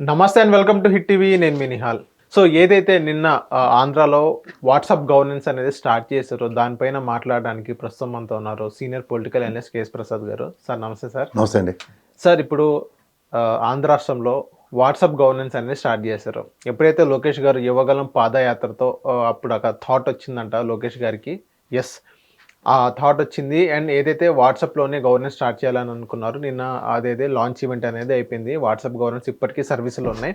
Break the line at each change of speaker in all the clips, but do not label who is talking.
నమస్తే and welcome to Hit TV. నేను మీ నిహాల్. సో ఏదైతే నిన్న ఆంధ్రాలో వాట్సాప్ గవర్నెన్స్ అనేది స్టార్ట్ చేశారో దానిపైన మాట్లాడడానికి ప్రస్తుతం మనతో ఉన్నారు senior political N S K S Prasad garu. Sir నమస్తే సార్.
నమస్తే అండి.
సార్ ఇప్పుడు ఆంధ్ర రాష్ట్రంలో వాట్సాప్ గవర్నెన్స్ అనేది స్టార్ట్ చేశారు. ఎప్పుడైతే లోకేష్ గారు యువగలం పాదయాత్రతో అప్పుడు ఒక థాట్ వచ్చిందంట లోకేష్ గారికి ఎస్ ఆ థాట్ వచ్చింది. అండ్ ఏదైతే వాట్సాప్లోనే గవర్నెన్స్ స్టార్ట్ చేయాలని అనుకున్నారు నిన్న అదేదే లాంచ్ ఈవెంట్ అనేది అయిపోయింది. వాట్సాప్ గవర్నెన్స్ ఇప్పటికీ సర్వీసులు ఉన్నాయి.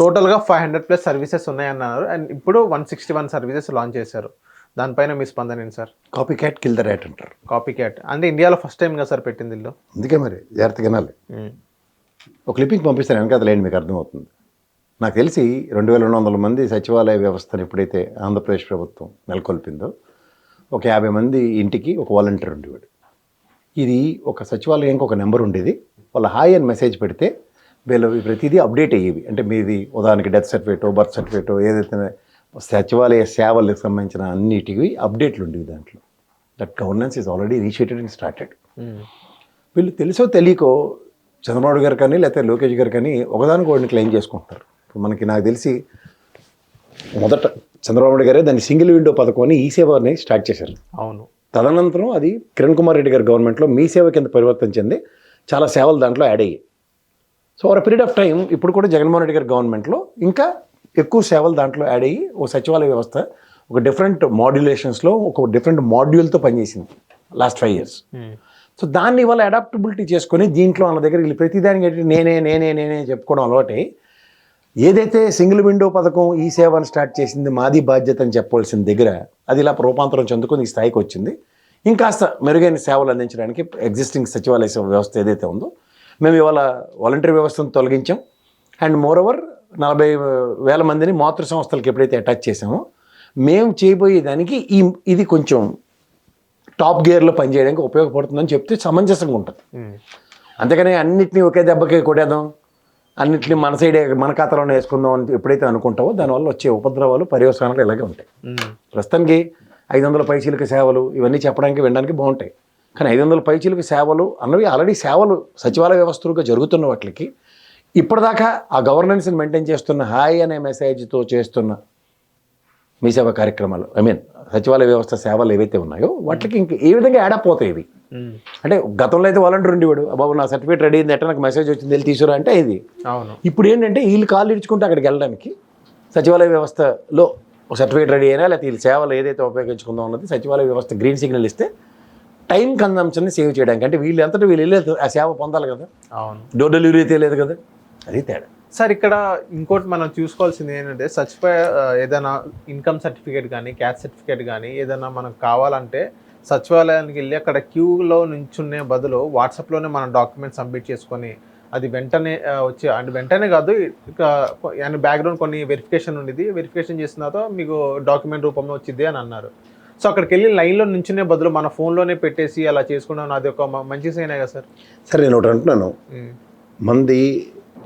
టోటల్గా ఫైవ్ హండ్రెడ్ ప్లస్ సర్వీసెస్ ఉన్నాయన్నారు అండ్ ఇప్పుడు one sixty one services launch చేశారు. దానిపైన మీ స్పందన ఏంటి sir?
Copycat kill the rat అంటారు.
కాపీ క్యాట్ అంటే ఇండియాలో ఫస్ట్ టైం కదా సార్ పెట్టింది ఇల్లు?
అందుకే మరి జాగ్రత్తగా వినాలి. ఒక క్లిప్పింగ్ పంపిస్తాను వెనకాల లేండి మీకు అర్థమవుతుంది. నాకు తెలిసి రెండు వేల రెండు వందల మంది సచివాలయ వ్యవస్థను ఎప్పుడైతే ఆంధ్రప్రదేశ్ ప్రభుత్వం నెలకొల్పిందో ఒక యాభై మంది ఇంటికి ఒక వాలంటీర్ ఉండేవాడు. ఇది ఒక సచివాలయానికి ఒక నెంబర్ ఉండేది. వాళ్ళ హాయ్ అని మెసేజ్ పెడితే వీళ్ళు ప్రతిదీ అప్డేట్ అయ్యేవి. అంటే మీది ఉదాహరణకి డెత్ సర్టిఫికేట్ బర్త్ సర్టిఫికేట్ ఏదైతే సచివాలయ సేవలకు సంబంధించిన అన్నిటివి అప్డేట్లు ఉండేవి దాంట్లో. That governance is already initiated and started వీళ్ళు తెలుసో తెలియకో చంద్రబాబు గారు కానీ లేకపోతే లోకేష్ గారు కానీ ఒకదానికి ఒకటిని క్లెయిమ్ చేసుకుంటారు మనకి నాకు తెలిసి మొదట చంద్రబాబు నాయుడు గారే దాన్ని సింగిల్ విండో పథకం అని ఈ సేవని స్టార్ట్ చేశారు.
అవును.
తదనంతరం అది కిరణ్ కుమార్ రెడ్డి గారి గవర్నమెంట్లో మీ సేవ కింద పరివర్తన చెంది చాలా సేవలు దాంట్లో యాడ్ అయ్యాయి. So over period of time ఇప్పుడు కూడా జగన్మోహన్ రెడ్డి గారి గవర్నమెంట్లో ఇంకా ఎక్కువ సేవలు దాంట్లో యాడ్ అయ్యి ఓ సచివాలయ వ్యవస్థ ఒక డిఫరెంట్ మాడ్యులేషన్స్లో ఒక డిఫరెంట్ మాడ్యూల్తో పనిచేసింది లాస్ట్ ఫైవ్ ఇయర్స్. సో దాన్ని ఇవాళ అడాప్టబిలిటీ చేసుకొని దీంట్లో వాళ్ళ దగ్గర వీళ్ళు ప్రతిదానికి నేనే నేనే నేనే చెప్పుకోవడం అలవాటై ఏదైతే సింగిల్ విండో పథకం ఈ సేవను స్టార్ట్ చేసింది మాది బాధ్యత అని చెప్పవలసిన దగ్గర అది ఇలా రూపాంతరం చెందుకొని ఈ స్థాయికి వచ్చింది. ఇంకాస్త మెరుగైన సేవలు అందించడానికి ఎగ్జిస్టింగ్ సచివాలయ వ్యవస్థ ఏదైతే ఉందో మేము ఇవాళ వాలంటరీ వ్యవస్థను తొలగించాం. అండ్ మోర్ ఓవర్ నలభై వేల మందిని మాతృ సంస్థలకు ఎప్పుడైతే అటాచ్ చేసామో మేము చేయబోయే దానికి ఈ ఇది కొంచెం టాప్ గేర్లో పనిచేయడానికి ఉపయోగపడుతుందని చెప్తే సమంజసంగా ఉంటుంది. అంతేగాని అన్నిటినీ ఒకే దెబ్బకి కొట్టేద్దాం. అన్నిటిని మన సైడే మన ఖాతాలోనే వేసుకుందాం అని ఎప్పుడైతే అనుకుంటావో దానివల్ల వచ్చే ఉపద్రవాలు పర్యవసానాలు ఇలాగే ఉంటాయి. ప్రస్తుతానికి ఐదు వందల పైచీలక సేవలు ఇవన్నీ చెప్పడానికి వినడానికి బాగుంటాయి. కానీ ఐదు వందల పైచీలక సేవలు అన్నవి ఆల్రెడీ సేవలు సచివాలయ వ్యవస్థలుగా జరుగుతున్న వాటికి ఇప్పటిదాకా ఆ గవర్నెన్స్ని మెయింటైన్ చేస్తున్న హాయ్ అనే మెసేజ్తో చేస్తున్న మీ సేవ కార్యక్రమాలు ఐ మీన్ సచివాలయ వ్యవస్థ సేవలు ఏవైతే ఉన్నాయో వాటికి ఇంక ఏ విధంగా యాడప్ అవుతాయి ఇవి? అంటే గతంలో అయితే వాలంటీర్ ఉండేవాడు బాబు నా సర్టిఫికేట్ రెడీ అయింది ఎట్లా నాకు మెసేజ్ వచ్చింది వెళ్ళి తీసుకురా అంటే ఇది.
అవును.
ఇప్పుడు ఏంటంటే వీళ్ళు కాళ్ళు ఇడ్చుకుంటే అక్కడికి వెళ్ళడానికి సచివాలయ వ్యవస్థలో ఒక సర్టిఫికేట్ రెడీ అయినా లేకపోతే వీళ్ళు సేవలు ఏదైతే ఉపయోగించుకుందాం అన్నది సచివాలయ వ్యవస్థ గ్రీన్ సిగ్నల్ ఇస్తే టైం కన్జంప్షన్ని సేవ్ చేయడానికి. అంటే వీళ్ళు ఎంతటి వీళ్ళు వెళ్ళి ఆ సేవ పొందాలి కదా?
అవును.
డోర్ డెలివరీ అయితే లేదు కదా? అది తేడా.
సార్ ఇక్కడ ఇంకోటి మనం చూసుకోవాల్సింది ఏంటంటే ఆ, ఏదైనా ఇన్కమ్ సర్టిఫికేట్ కానీ క్యాస్ట్ సర్టిఫికేట్ కానీ ఏదైనా మనకు కావాలంటే సచివాలయానికి వెళ్ళి అక్కడ క్యూలో నుంచునే బదులు వాట్సాప్లోనే మనం డాక్యుమెంట్ సబ్మిట్ చేసుకొని అది వెంటనే వచ్చి అంటే వెంటనే కాదు ఇక అండ్ బ్యాక్గ్రౌండ్ కొన్ని వెరిఫికేషన్ ఉండేది వెరిఫికేషన్ చేసిన తర్వాత మీకు డాక్యుమెంట్ రూపంలో వచ్చింది అని అన్నారు. సో అక్కడికి వెళ్ళి లైన్లో నుంచునే బదులు మన ఫోన్లోనే పెట్టేసి అలా చేసుకున్నాం అది ఒక మంచి సైనే కదా సార్?
సరే నేను ఒకటి అంటున్నాను.
ఉమ్.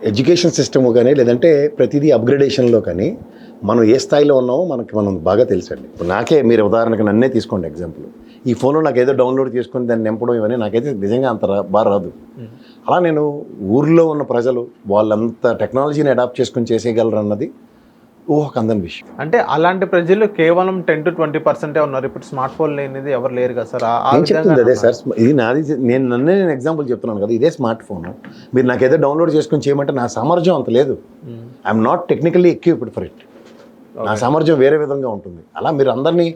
ఎడ్యుకేషన్ సిస్టమ్ కానీ లేదంటే ప్రతిదీ అప్గ్రేడేషన్లో కానీ మనం ఏ స్థాయిలో ఉన్నామో మనకి మనం బాగా తెలుసండి. ఇప్పుడు నాకే మీరు ఉదాహరణకు నన్నే తీసుకోండి ఎగ్జాంపుల్. ఈ ఫోన్లో నాకు ఏదో డౌన్లోడ్ చేసుకొని దాన్ని నింపడం ఇవన్నీ నాకైతే నిజంగా అంత రా- బాగా రాదు. అలా నేను ఊర్లో ఉన్న ప్రజలు వాళ్ళంత టెక్నాలజీని అడాప్ట్ చేసుకొని చేసేయగలరు అన్నది ఊహకు అందని విషయం.
అంటే అలాంటి ప్రజలు కేవలం టెన్ టు ట్వంటీ పర్సెంటే ఉన్నారు. ఇప్పుడు స్మార్ట్ ఫోన్ లేనిది ఎవరు లేరు కదా సార్.
నేను చెప్తుంది అదే సార్ ఇది నాది నేను నన్నే నేను ఎగ్జాంపుల్ చెప్తున్నాను కదా ఇదే స్మార్ట్ ఫోన్ మీరు నాకు ఏదో డౌన్లోడ్ చేసుకొని చేయమంటే నా సామర్థ్యం అంత లేదు. I'm not technically equipped for it నా సామర్థ్యం వేరే విధంగా ఉంటుంది. అలా మీరు అందరినీ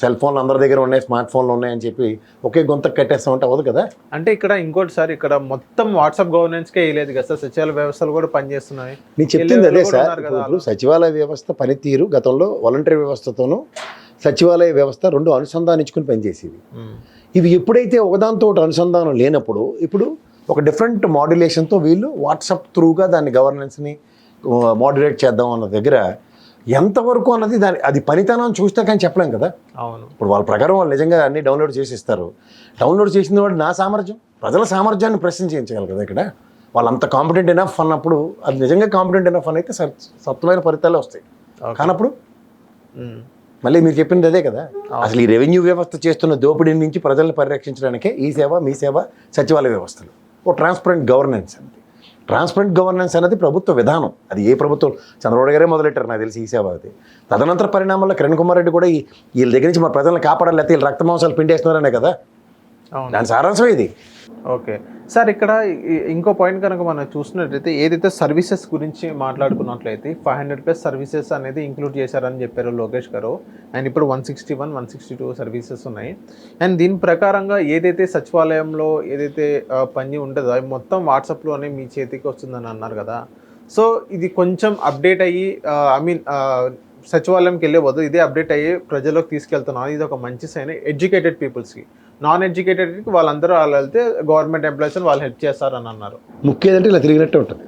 సెల్ ఫోన్లు అందరి దగ్గర ఉన్నాయి స్మార్ట్ ఫోన్లు ఉన్నాయని చెప్పి ఒకే గొంత కట్టేస్తామంటే అవ్వదు కదా?
అంటే ఇక్కడ ఇంకోటి సార్ ఇక్కడ మొత్తం వాట్సాప్ గవర్నెన్స్ కే వేయలేదు కదా సార్? సచివాలయ వ్యవస్థలు కూడా పనిచేస్తున్నాయి.
నేను
వీళ్ళు
అదే సార్. ఇప్పుడు సచివాలయ వ్యవస్థ పనితీరు గతంలో వాలంటరీ వ్యవస్థతోనూ సచివాలయ వ్యవస్థ రెండు అనుసంధానించుకుని పనిచేసేవి.
మ్మ్.
ఇవి ఎప్పుడైతే ఒకటి అనుసంధానం లేనప్పుడు ఇప్పుడు ఒక డిఫరెంట్ మాడ్యులేషన్తో వీళ్ళు వాట్సాప్ త్రూగా దాన్ని గవర్నెన్స్ని మాడ్యులేట్ చేద్దాం అన్న దగ్గర ఎంతవరకు అన్నది దాని అది పనితనం చూస్తే కానీ చెప్పలేం కదా.
అవును.
ఇప్పుడు వాళ్ళ ప్రకారం వాళ్ళు నిజంగా అన్ని డౌన్లోడ్ చేసి ఇస్తారు డౌన్లోడ్ చేసిన వాడు నా సామర్థ్యం. ప్రజల సామర్థ్యాన్ని ప్రశ్న చేయించగలరు కదా ఇక్కడ. వాళ్ళు అంత కాంపిటెంట్ ఎనఫ్ అన్నప్పుడు అది నిజంగా కాంపిటెంట్ ఎనఫ్ అని అయితే సత్- సత్వమైన ఫలితాలే వస్తాయి. కానప్పుడు. మళ్ళీ మీరు చెప్పింది అదే కదా. అసలు ఈ రెవెన్యూ వ్యవస్థ చేస్తున్న దోపిడీ నుంచి ప్రజల్ని పరిరక్షించడానికే ఈ సేవ మీ సేవ సచివాలయ వ్యవస్థలు. ఓ ట్రాన్స్పరెంట్ గవర్నెన్స్ అంతే. ట్రాన్స్పరెంట్ గవర్నెన్స్ అనేది ప్రభుత్వ విధానం. అది ఏ ప్రభుత్వం చంద్రబాబు గారే మొదలెట్టారు నాకు తెలిసి ఈ సేవ అది. తదనంతర పరిణామంలో కిరణ్ కుమార్ రెడ్డి కూడా ఈ- వీళ్ళ దగ్గర నుంచి మా ప్రజలను కాపాడాలి లేకపోతే వీళ్ళు రక్త మాంసాలు పిండేస్తున్నారనే కదా? దాని సారాంశం ఇది.
ఓకే. సార్ ఇక్కడ ఇంకో పాయింట్ కనుక మనం చూసినట్లయితే ఏదైతే సర్వీసెస్ గురించి మాట్లాడుకున్నట్లయితే ఫైవ్ హండ్రెడ్ ప్లస్ సర్వీసెస్ అనేది ఇంక్లూడ్ చేశారని చెప్పారు లోకేష్ గారు. అండ్ ఇప్పుడు one sixty one one sixty two services ఉన్నాయి. అండ్ దీని ప్రకారంగా ఏదైతే సచివాలయంలో ఏదైతే పని ఉంటుందో అది మొత్తం వాట్సాప్లోనే మీ చేతికి వస్తుందని అన్నారు కదా. సో ఇది కొంచెం అప్డేట్ అయ్యి ఐ మీన్ సచివాలయంకి వెళ్ళే బదులు ఇదే అప్డేట్ అయ్యి ప్రజల్లోకి తీసుకెళ్తున్నాను. ఇది ఒక మంచి సైన్ ఎడ్యుకేటెడ్ పీపుల్స్కి నాన్ ఎడ్యుకేటెడ్కి వాళ్ళందరూ వాళ్ళు వెళ్తే గవర్నమెంట్ ఎంప్లాయీస్ వాళ్ళు హెల్ప్ చేస్తారని అన్నారు.
ముఖ్యం ఏంటంటే ఇలా తిరిగినట్టే ఉంటుంది.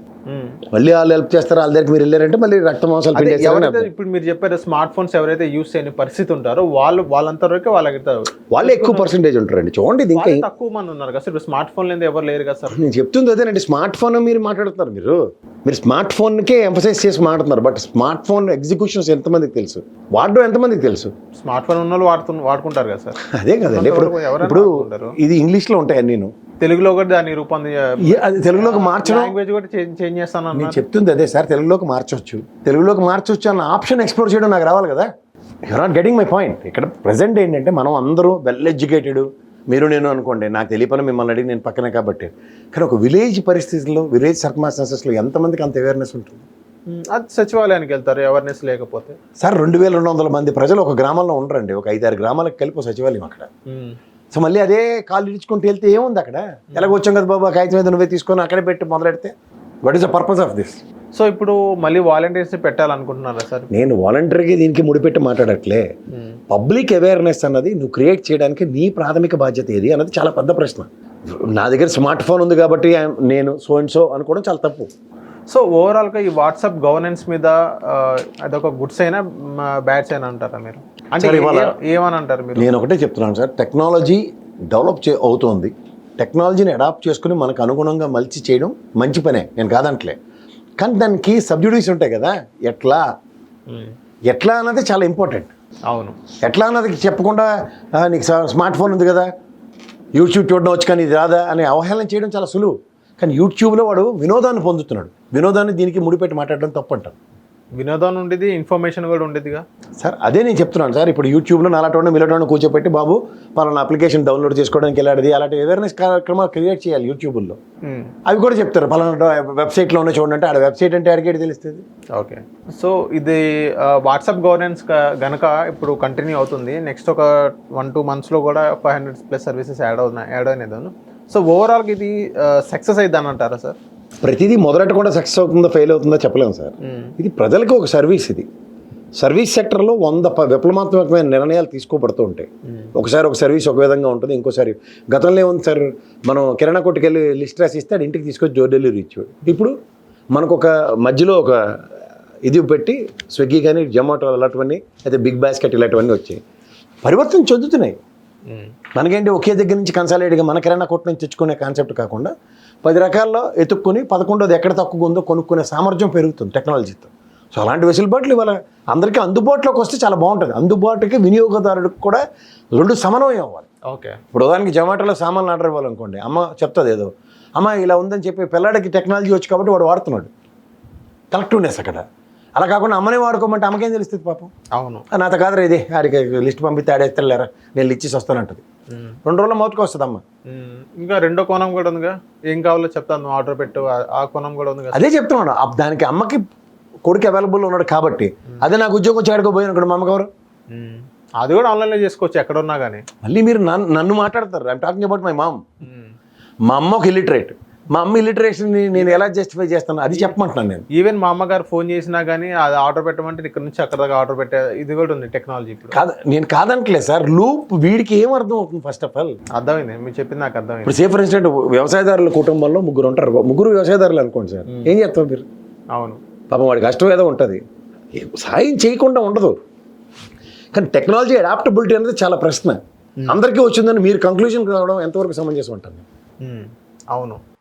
మళ్ళీ వాళ్ళు హెల్ప్ చేస్తారు? వాళ్ళ దగ్గరికి మీరు వెళ్ళారంటే మళ్ళీ రక్త మాంసాలు.
ఇప్పుడు మీరు చెప్పారు స్మార్ట్ ఫోన్స్ ఎవరైతే యూస్ చేయని పరిస్థితి ఉంటారో వాళ్ళు వాళ్ళంత వరకే వాళ్ళకి
వాళ్ళే ఎక్కువ పర్సెంటేజ్ ఉంటారండి చూడండి ఇంకా
తక్కువ మంది ఉన్నారు కదా సార్. ఇప్పుడు స్మార్ట్ ఫోన్ లేదు ఎవరు లేరు కదా సార్.
నేను చెప్తుంది అదేనండి స్మార్ట్ ఫోన్ మీరు మాట్లాడుతున్నారు మీరు. మీరు స్మార్ట్ ఫోన్కే ఎంఫసైజ్ చేసి మాట్లాడుతున్నారు. బట్ స్మార్ట్ ఫోన్ ఎగ్జిక్యూషన్స్ ఎంతమందికి తెలుసు? వాడడం ఎంతమందికి తెలుసు?
స్మార్ట్ ఫోన్ ఉన్న వాళ్ళు వాడుతు వాడుకుంటారు కదా సార్.
అదే కదండి. ఇప్పుడు ఇప్పుడు. ఇది ఇంగ్లీష్లో ఉంటాయి నేను
తెలుగులో కూడా దాన్ని రూపొంది
అది తెలుగులోకి మార్చడం
లాంగ్వేజ్ కూడా చేంజ్ చేస్తాను
నేను చెప్తుంది అదే సార్ తెలుగులోకి మార్చొచ్చు. తెలుగులోకి మార్చొచ్చు అన్న ఆప్షన్ ఎక్స్ప్లోర్ చేయడం నాకు రావాలి కదా. You are not getting my point ఇక్కడ ప్రజెంట్ ఏంటంటే మనం అందరూ వెల్ ఎడ్యుకేటెడ్ మీరు నేను అనుకోండి నాకు తెలియపని మిమ్మల్ని అడిగి నేను పక్కనే కాబట్టి. కానీ ఒక విలేజ్ పరిస్థితుల్లో విలేజ్ సర్కమాస్టెన్సెస్లో ఎంతమందికి అంత అవేర్నెస్ ఉంటుంది?
అది సచివాలయానికి వెళ్తారు అవేర్నెస్ లేకపోతే.
సార్ రెండు వేల రెండు వందల మంది ప్రజలు ఒక గ్రామంలో ఉండరండి. ఒక ఐదారు గ్రామాలకు కలిపి సచివాలయం అక్కడ. సో మళ్ళీ అదే కాళ్ళు ఇచ్చుకుంటూ వెళ్తే ఏముంది అక్కడ? ఎలాగ వచ్చాం కదా బాబా కాగితం మీద నువ్వే తీసుకొని అక్కడే పెట్టి మొదలెడితే. What is the purpose of this
so ఇప్పుడు మళ్ళీ వాలంటీర్స్ పెట్టాలనుకుంటున్నారా సార్?
నేను వాలంటరీగా దీనికి ముడిపెట్టి మాట్లాడట్లే. పబ్లిక్ అవేర్నెస్ అన్నది నువ్వు క్రియేట్ చేయడానికి నీ ప్రాథమిక బాధ్యత ఏది అన్నది చాలా పెద్ద ప్రశ్న. నా దగ్గర స్మార్ట్ ఫోన్ ఉంది కాబట్టి నేను సో అండ్ సో అనుకోవడం చాలా తప్పు.
సో ఓవరాల్గా ఈ వాట్సాప్ గవర్నెన్స్ మీద అదొక గుడ్స్ అయినా బ్యాడ్స్ అయినా అంటారా మీరు? అంటే ఏమని అంటారు మీరు?
నేను ఒకటే చెప్తున్నాను సార్ టెక్నాలజీ డెవలప్ చే అవుతోంది. టెక్నాలజీని అడాప్ట్ చేసుకుని మనకు అనుగుణంగా మలిచి చేయడం మంచి పనే. నేను కాదంటలే. కానీ దానికి సబ్సిడీస్ ఉంటాయి కదా. ఎట్లా? ఎట్లా అన్నది చాలా ఇంపార్టెంట్.
అవును.
ఎట్లా అన్నది చెప్పకుండా "ఆ, నీకు స్మార్ట్ ఫోన్ ఉంది కదా. యూట్యూబ్ చూడడం వచ్చి కానీ ఇది రాదా అనే అవహేళన చేయడం చాలా సులువు. కానీ యూట్యూబ్లో వాడు వినోదాన్ని పొందుతున్నాడు. వినోదాన్ని దీనికి ముడిపెట్టి మాట్లాడడం తప్పు అంటారు
వినోదం ఉండేది ఇన్ఫర్మేషన్ కూడా ఉండేదిగా?
సార్ అదే నేను చెప్తున్నాను సార్. ఇప్పుడు యూట్యూబ్లో నాలాటోడిని మీలాటోడిని కూర్చోపెట్టి బాబు పలానా అప్లికేషన్ డౌన్లోడ్ చేసుకోవడానికి వెళ్ళాడిది అలాంటి అవేర్నెస్ కార్యక్రమాలు క్రియేట్ చేయాలి యూట్యూబ్లో. అవి కూడా చెప్తారు. పలానా వెబ్సైట్లో ఉన్న చూడండి అంటే ఆడ వెబ్సైట్ అంటే అడిగేది తెలుస్తుంది.
ఓకే. సో ఇది వాట్సాప్ గవర్నెన్స్ గనక ఇప్పుడు కంటిన్యూ అవుతుంది. నెక్స్ట్ ఒక వన్ టూ మంత్స్లో కూడా five hundred plus services add అవుతున్నాయి యాడ్ అయినది సో ఓవరాల్గా ఇది సక్సెస్ అయిద్దని అంటారా సార్?
ప్రతిదీ మొదలెట్టకుండా సక్సెస్ అవుతుందో ఫెయిల్ అవుతుందో చెప్పలేము సార్. ఇది ప్రజలకు ఒక సర్వీస్ ఇది. సర్వీస్ సెక్టర్లో వంద విప్లవాత్మకమైన నిర్ణయాలు తీసుకోబడుతూ ఉంటాయి. ఒకసారి ఒక సర్వీస్ ఒక విధంగా ఉంటుంది ఇంకోసారి గతంలో ఏముంది సార్ మనం కిరాణా కొట్టుకు వెళ్ళి లిస్ట్ రాసి ఇస్తే ఇంటికి తీసుకొచ్చి డోర్ డెలివరీ ఇచ్చేవాడు. ఇప్పుడు మనకు ఒక మధ్యలో ఒక ఇది పెట్టి స్విగ్గీ కానీ జొమాటో అలాంటివన్నీ అయితే బిగ్ బాస్కెట్ ఇలాంటివన్నీ వచ్చాయి. పరివర్తన చెందుతున్నాయి. మనకేంటి ఒకే దగ్గర నుంచి కన్సాలేట్గా మన కిరాణా కొట్టు నుంచి తెచ్చుకునే కాన్సెప్ట్ కాకుండా పది రకాల్లో ఎత్తుక్కుని పదకొండోది ఎక్కడ తక్కువ ఉందో కొనుక్కునే సామర్థ్యం పెరుగుతుంది టెక్నాలజీతో. సో అలాంటి వెసులుబాట్లు ఇవాళ అందరికీ అందుబాటులోకి వస్తే చాలా బాగుంటుంది. అందుబాటుకి వినియోగదారుడికి కూడా రెండు సమన్వయం అవ్వాలి.
ఓకే.
ఇప్పుడు ఉదాహరణకి జొమాటోలో సామాన్లు ఆర్డర్ ఇవ్వాలనుకోండి అమ్మ చెప్తుంది ఏదో అమ్మ ఇలా ఉందని చెప్పి పిల్లాడికి టెక్నాలజీ వచ్చి కాబట్టి వాడు వాడుతున్నాడు. కలెక్టివ్నెస్ అక్కడ. అలా కాకుండా అమ్మనే వాడుకోమంటే అమ్మకేం తెలుస్తుంది పాపం?
అవును.
నాతో కాదురా ఇది. ఆడికి లిస్ట్ పంపితే ఆడేస్తలేరా? నేను ఇచ్చేసి వస్తానంటది. రెండు రోజుల మౌతుకు వస్తుంది అమ్మ
ఇంకా రెండో కోణం కూడా ఉందిగా. ఏం కావాలో చెప్తాను ఆర్డర్ పెట్టు ఆ- కోణం కూడా ఉంది కదా
అదే చెప్తున్నాను. దానికి అమ్మకి కొడుకు అవైలబుల్ ఉన్నాడు కాబట్టి అదే నాకు ఉద్యోగం వచ్చి ఆడుకోపోయాను అనుకోండి మా అమ్మగారు.
అది కూడా ఆన్లైన్లో చేసుకోవచ్చు ఎక్కడ ఉన్నా కానీ
మళ్ళీ మీరు నన్ను నన్ను మాట్లాడతారు. I'm talking about my mom మా అమ్మ ఒక ఇల్లిటరేట్ మా అమ్మ ఇల్లిటరేషన్ని నేను ఎలా జస్టిఫై చేస్తాను అది చెప్పమంటున్నాను నేను.
ఈవెన్ మా అమ్మగారు ఫోన్ చేసినా కానీ అది ఆర్డర్ పెట్టమంటే ఇక్కడ నుంచి అక్కడ దాకా ఆర్డర్ పెట్టే ఇది కూడా ఉంది టెక్నాలజీ ఇప్పుడు.
కాదు నేను కాదంటలేదు సార్. లూప్ వీడికి ఏం అర్థం అవుతుంది ఫస్ట్ ఆఫ్ ఆల్
అర్థమైంది మీరు చెప్పింది నాకు అర్థమైంది.
ఇప్పుడు సే ఫర్ ఇన్స్టెంట్ వ్యవసాయదారుల కుటుంబంలో ముగ్గురు ఉంటారు. ముగ్గురు వ్యవసాయదారులు అనుకోండి సార్. ఏం చేస్తాం మీరు?
అవును.
పాపం వాడికి కష్టం ఏదో ఉంటుంది. సాయం చేయకుండా ఉండదు. కానీ టెక్నాలజీ అడాప్టబిలిటీ అనేది చాలా ప్రశ్న. అందరికీ వచ్చిందని మీరు కంక్లూజన్కి రావడం ఎంతవరకు సమంజసం అంటాను
ఉమ్, అవును.